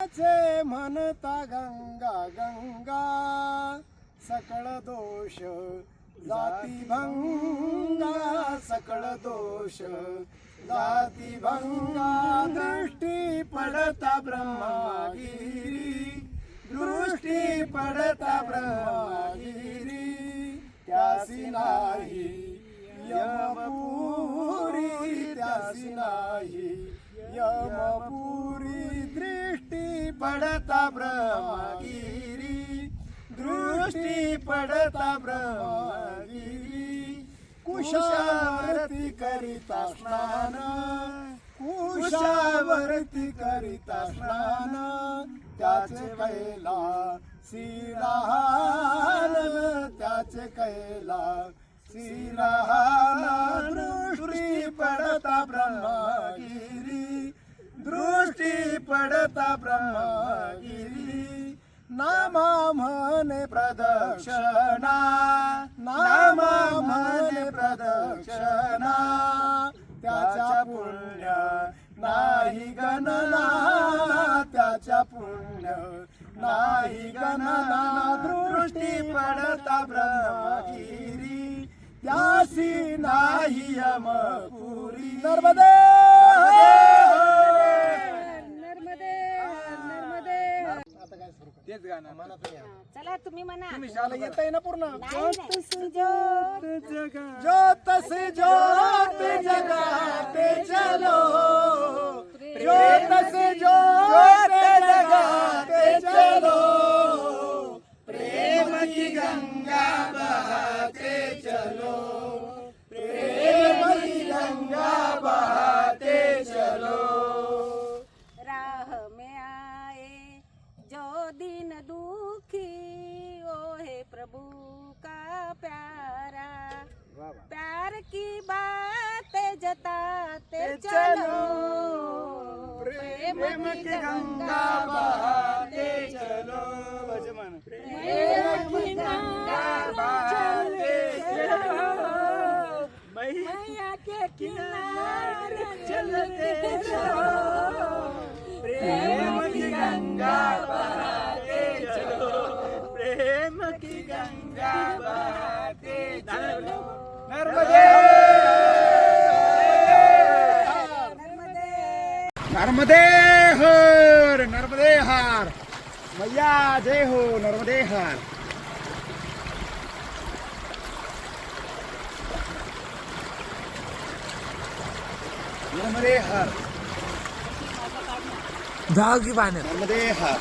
चे म्हणता गंगा गंगा सकळ दोष जाती भंगा सकळ दोष जाती भंगा दृष्टी पडता ब्रह्मागिरी दृष्टी पडता ब्रह्मागिरी त्यासी नाही पडता ब्रह्मगिरी दृष्टी पडता ब्रह्मगिरी कुशावरती करीता स्नान कुशावरती करिता स्नान त्याचे कैला सिराहान त्याचे कैला पडता ब्रह्मगिरी. नामा म्हणे प्रदक्षिणा. नामा म्हणे प्रदक्षिणा. त्याच्या पुण्य नाही गणना. त्याच्या पुण्य नाही गणना. दृष्टी पडता ब्रह्मगिरी. त्यासी नाही यमपुरी. नर्मदे! नर्मदे! तुम्ही. चला तुम्ही म्हणा शाला येत आहे ना पूर्ण नाही, नाही. ज्योत ज्योत से ज्योत दिन दुखी ओ है प्रभु का प्यारा। प्यार की बात जताते चलो। प्रेम की गंगा बहाते चलो। प्रेम की गंगा बहाते चलो। मैया के किनारे चलते चलो। प्रेम की गंगा नर्मदे नर्मदे हर नर्मदे हार। मैया जय हो नर्मदे हार। नर्मदे हार। जाऊ की पाण्यात नर्मदे हार।